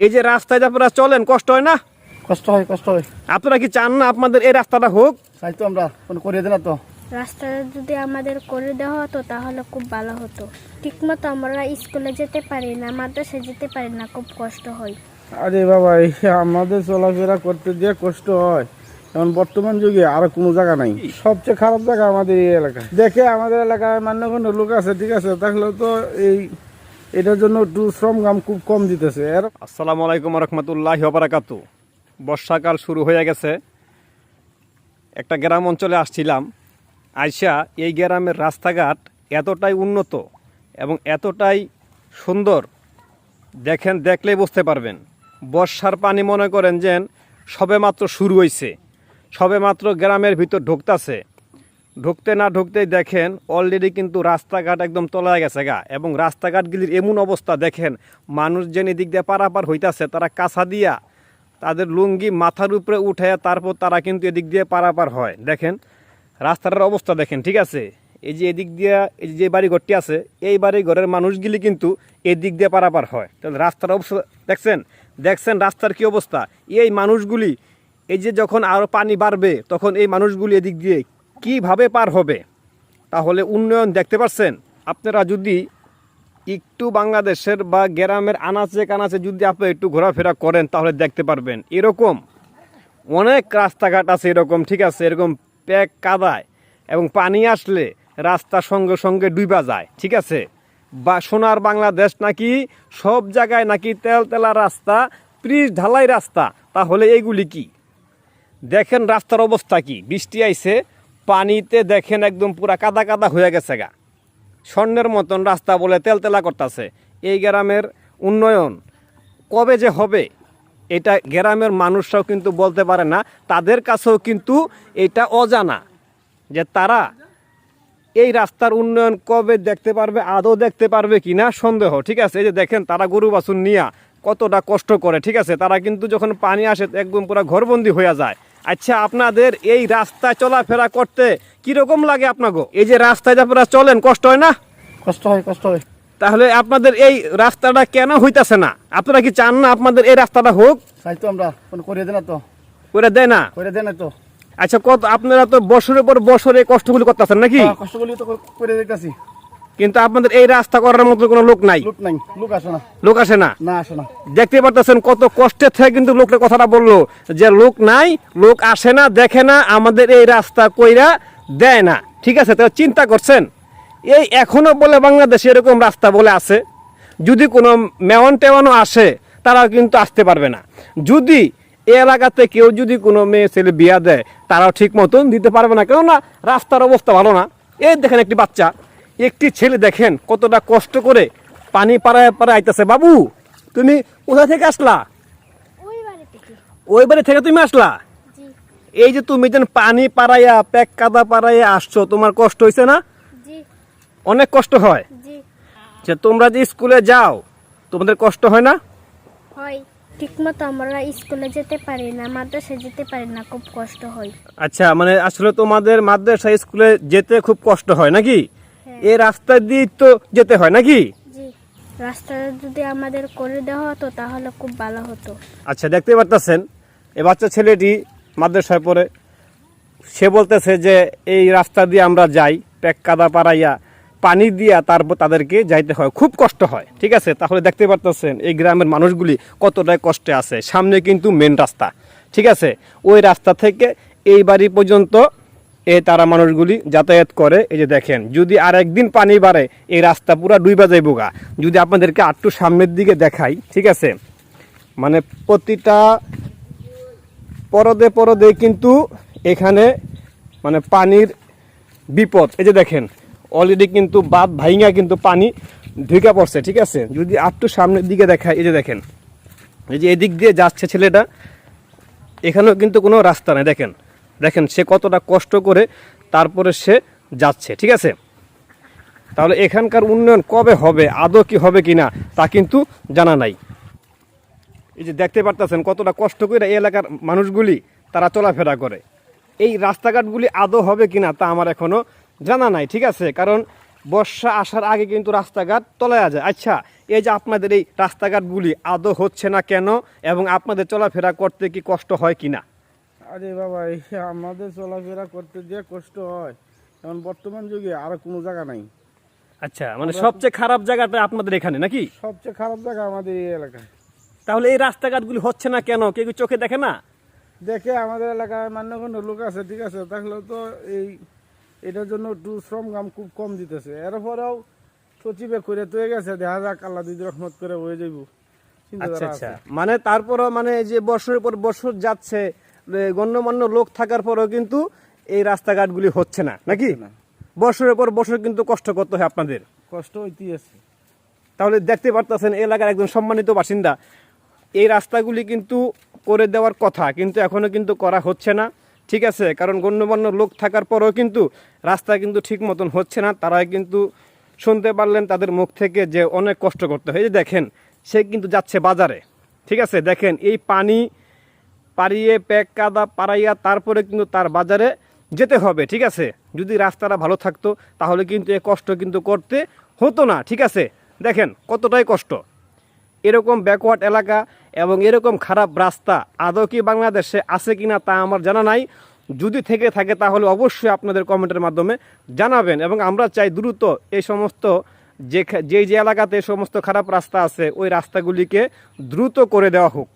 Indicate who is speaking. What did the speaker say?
Speaker 1: এই যে রাস্তায় যে আপনারা চলেন কষ্ট হয় না?
Speaker 2: কষ্ট হয় কষ্ট হয়।
Speaker 1: আপনারা কি চান না আপনাদের এই রাস্তাটা হোক?
Speaker 2: চাই তো আমরা কোনো করিয়ে দেন তো।
Speaker 3: রাস্তাটা যদি আমাদের করে দেওয়া হতো তাহলে খুব ভালো হতো। ঠিকমতো আমরা স্কুলে যেতে পারি না মাদ্রাসায় যেতে পারি না খুব কষ্ট হয়।
Speaker 4: আরে বাবা আমাদের চলাফেরা করতে যে কষ্ট হয় এখন বর্তমান যুগে আর কোনো জায়গা নাই। সবচেয়ে খারাপ জায়গা আমাদের এই এলাকা। দেখে আমাদের এলাকায় মান্যখণ্ড লোক আছে ঠিক আছে? তাহলে তো এই এটার জন্য একটু গাম খুব কম দিতেছে। আর
Speaker 1: আসসালামু আলাইকুম রহমতুল্লাহ বারাকাতু বর্ষাকাল শুরু হয়ে গেছে। একটা গ্রাম অঞ্চলে আসছিলাম। আইসা এই গ্রামের রাস্তাঘাট এতটাই উন্নত এবং এতটাই সুন্দর। দেখেন, দেখলেই বুঝতে পারবেন। বর্ষার পানি মনে করেন যে সবে মাত্র শুরু হয়েছে সবে মাত্র গ্রামের ভিতর ঢুকতাছে। ঢুকতে না ঢুকতেই দেখেন অলরেডি কিন্তু রাস্তাঘাট একদম তলায় গেছে গা। এবং রাস্তাঘাটগুলির এমন অবস্থা, দেখেন মানুষ যেন এদিক দিয়ে পারাপার হইতাছে, তারা কাঁচা দিয়া তাদের লুঙ্গি মাথার উপরে উঠে তারপর তারা কিন্তু এদিক দিয়ে পারাপার হয়। দেখেন রাস্তাটার অবস্থা দেখেন, ঠিক আছে? এই যে এদিক দিয়ে এই যে বাড়ি ঘরটি আছে, এই বাড়ি ঘরের মানুষগুলি কিন্তু এদিক দিয়ে পারাপার হয়। তাহলে রাস্তার অবস্থা দেখছেন? দেখছেন রাস্তার কি অবস্থা? এই মানুষগুলি, এই যে যখন আরও পানি বাড়বে, তখন এই মানুষগুলি এদিক দিয়ে কীভাবে পার হবে? তাহলে উন্নয়ন দেখতে পাচ্ছেন আপনারা যদি একটু বাংলাদেশের বা গ্রামের আনাচে কানাচে যদি আপনি একটু ঘোরাফেরা করেন, তাহলে দেখতে পারবেন। এরকম অনেক রাস্তাঘাট আছে এরকম, ঠিক আছে? এরকম প্যাক কাদায় এবং পানি আসলে রাস্তা সঙ্গে সঙ্গে ডুবা যায়, ঠিক আছে? বা সোনার বাংলাদেশ নাকি সব জায়গায় নাকি তেল তেলা রাস্তা প্রিজ ঢালাই রাস্তা, তাহলে এইগুলি কি? দেখেন রাস্তার অবস্থা কি? বৃষ্টি আইছে পানিতে দেখেন একদম পুরা কাদা কাদা হয়ে গেছে গা। স্বর্ণের মতন রাস্তা বলে তেলতেলা করতেছে। এই গ্রামের উন্নয়ন কবে যে হবে, এটা গ্রামের মানুষরাও কিন্তু বলতে পারে না, তাদের কাছেও কিন্তু এটা অজানা যে তারা এই রাস্তার উন্নয়ন কবে দেখতে পারবে, আদৌ দেখতে পারবে কি না সন্দেহ। ঠিক আছে, এই যে দেখেন তারা গরু বাছুর নিয়া কতটা কষ্ট করে, ঠিক আছে, তারা কিন্তু যখন পানি আসে একদম পুরো ঘরবন্দি হয়ে যায়। আচ্ছা আপনাদের এই রাস্তায় চলাফেরা করতে কীরকম লাগে আপনাকে এই যে রাস্তায় যে আপনারা চলেন কষ্ট হয় না?
Speaker 2: কষ্ট হয় কষ্ট হয়।
Speaker 1: তাহলে আপনাদের এই রাস্তাটা কেন হইতাছে না? আপনারা কি চান না আপনাদের এই রাস্তাটা হোক?
Speaker 2: চাই তো আমরা করিয়ে দেন না তো।
Speaker 1: করে দেয় না?
Speaker 2: করে দেন না তো।
Speaker 1: আচ্ছা কত আপনারা তো বছরের পর বছরে কষ্টগুলি করতেছেন নাকি?
Speaker 2: হ্যাঁ, কষ্টগুলি তো করে- করে দিতেছি।
Speaker 1: কিন্তু আপনাদের এই রাস্তা করার মতো কোনো লোক নাই?
Speaker 2: লোক নাই। লোক আসে না।
Speaker 1: লোক আসে না?
Speaker 2: না আসে না।
Speaker 1: দেখতে পারতেছেন কত কষ্টের থেকে কিন্তু লোকটা কথাটা বলল যে লোক নাই লোক আসে না দেখে না আমাদের এই রাস্তা কইরা দেয় না। ঠিক আছে তো চিন্তা করছেন? এই এখনও বলে বাংলাদেশে এরকম রাস্তা বলে আছে। যদি কোনো মেওয়ান টেওয়ানও আসে তারাও কিন্তু আসতে পারবে না। যদি এই এলাকাতে কেউ যদি কোনো মেয়ে ছেলে বিয়া দেয় তারাও ঠিক মতন দিতে পারবে না। কেননা রাস্তার অবস্থা ভালো না। এই দেখেন একটি বাচ্চা। একটি ছেলে দেখেন কতটা কষ্ট করে পানি পাড়ায় পাড়ায় আইতেছে। বাবু তুমি কোথা থেকে আসলা?
Speaker 3: ওই বাড়ি থেকে।
Speaker 1: তুমি আসলা? এই যে তুমি যেন পানি পাড়াইয়া প্যাক কাদা পাড়াইয়া আসছো তোমার কষ্ট হয়েছে না? অনেক কষ্ট হয়। যে তোমরা যে স্কুলে যাও তোমাদের কষ্ট হয় না?
Speaker 3: হয়। ঠিকমতো আমরা স্কুলে যেতে পারি না মাদ্রাসায় যেতে পারি না খুব কষ্ট হয়।
Speaker 1: আচ্ছা মানে আসলে তোমাদের মাদ্রাসা স্কুলে যেতে খুব কষ্ট হয় নাকি। এই রাস্তা দিয়ে তো যেতে হয় নাকি?
Speaker 3: জি। রাস্তাটা যদি আমাদের করে দেওয়া হতো তাহলে খুব ভালো হতো।
Speaker 1: আচ্ছা দেখতে পারতেছেন এই বাচ্চা ছেলেটি মাদ্রাসায় পড়ে। সে বলতেছে যে এই রাস্তা দিয়ে আমরা যাই প্যাক কাদা পাড়াইয়া পানি দিয়া তারপর তাদেরকে যাইতে হয়। খুব কষ্ট হয়। ঠিক আছে? তাহলে দেখতে পারতেছেন এই গ্রামের মানুষগুলি কতটাই কষ্টে আছে। সামনে কিন্তু মেন রাস্তা। ঠিক আছে? ওই রাস্তা থেকে এই বাড়ি পর্যন্ত এ তারা মানুষগুলি যাতায়াত করে, এই যে দেখেন, যদি আর একদিন পানি বাড়ে, এই রাস্তা পুরা ডুইবা যাইব গা। যদি আপনাদেরকে আটটু সামনের দিকে দেখাই, ঠিক আছে? মানে প্রতিটা পরদে পরদে কিন্তু এখানে মানে পানির বিপদ। এই যে দেখেন অলরেডি কিন্তু বাদ ভাইঙ্গা কিন্তু পানি ঢুকে পড়ছে, ঠিক আছে? যদি আটটু সামনের দিকে দেখায় এই যে দেখেন, এই যে এদিক দিয়ে যাচ্ছে ছেলেটা, এখানেও কিন্তু কোনো রাস্তা নেই, দেখেন। দেখেন সে কতটা কষ্ট করে তারপরে সে যাচ্ছে, ঠিক আছে? তাহলে এখানকার উন্নয়ন কবে হবে, আদৌ কি হবে কিনা তা কিন্তু জানা নাই। এই যে দেখতে পারতেছেন কতটা কষ্ট করে এই এলাকার মানুষগুলি তারা চলাফেরা করে। এই রাস্তাঘাটগুলি আদৌ হবে কি না তা আমার এখনও জানা নাই, ঠিক আছে? কারণ বর্ষা আসার আগে কিন্তু রাস্তাঘাট তলায়া যায়। আচ্ছা এই যে আপনাদের এই রাস্তাঘাটগুলি আদৌ হচ্ছে না কেন এবং আপনাদের চলাফেরা করতে কি কষ্ট হয় কিনা?
Speaker 4: আরে বাবা আমাদের চলাফেরা করতে যে কষ্ট হয় এখন বর্তমান যুগে আর কোনো জায়গা নাই।
Speaker 1: আচ্ছা মানে সবচেয়ে খারাপ জায়গাটা আপনাদের এখানে নাকি?
Speaker 4: সবচেয়ে খারাপ জায়গা আমাদের এই এলাকায়।
Speaker 1: তাহলে এই রাস্তাঘাটগুলি হচ্ছে না কেন? কেউ চোখে দেখে না?
Speaker 4: দেখে আমাদের এলাকায় মান্যগণ্য লোক আছে ঠিক আছে? তাহলে তো এই এটার জন্য একটু শ্রম কাম খুব কম দিতেছে। এরপরেও সচিবে করে তো গেছে দেখা যাক আল্লাহ দিদি রহমত করে হয়ে যাইব।
Speaker 1: আচ্ছা আচ্ছা। মানে তারপরও মানে যে বছরের পর বছর যাচ্ছে গণ্যমান্য লোক থাকার পরেও কিন্তু এই রাস্তাঘাটগুলি হচ্ছে না নাকি। বছরের পর বছর কিন্তু কষ্ট করতে হয় আপনাদের।
Speaker 4: কষ্ট হইতেই আছে।
Speaker 1: তাহলে দেখতে পারতেছেন এলাকার একজন সম্মানিত বাসিন্দা এই রাস্তাগুলি কিন্তু করে দেওয়ার কথা কিন্তু এখনও কিন্তু করা হচ্ছে না। ঠিক আছে কারণ গণ্যমান্য লোক থাকার পরেও কিন্তু রাস্তা কিন্তু ঠিক মতন হচ্ছে না। তারা কিন্তু শুনতে পারলেন তাদের মুখ থেকে যে অনেক কষ্ট করতে হয়। এই যে দেখেন সে কিন্তু যাচ্ছে বাজারে। ঠিক আছে দেখেন এই পানি পাড়িয়ে, প্যাক কাদা পারাইয়া তারপরে কিন্তু তার বাজারে যেতে হবে, ঠিক আছে? যদি রাস্তাটা ভালো থাকতো, তাহলে কিন্তু এ কষ্ট কিন্তু করতে হতো না, ঠিক আছে? দেখেন, কতটাই কষ্ট। এরকম ব্যাকওয়ার্ড এলাকা এবং এরকম খারাপ রাস্তা আদৌ কি বাংলাদেশে আছে কিনা তা আমার জানা নাই। যদি থেকে থাকে, তাহলে অবশ্যই আপনাদের কমেন্টের মাধ্যমে জানাবেন এবং আমরা চাই দ্রুত এই সমস্ত যে যে এলাকাতে সমস্ত খারাপ রাস্তা আছে, ওই রাস্তাগুলিকে দ্রুত করে দেওয়া হোক।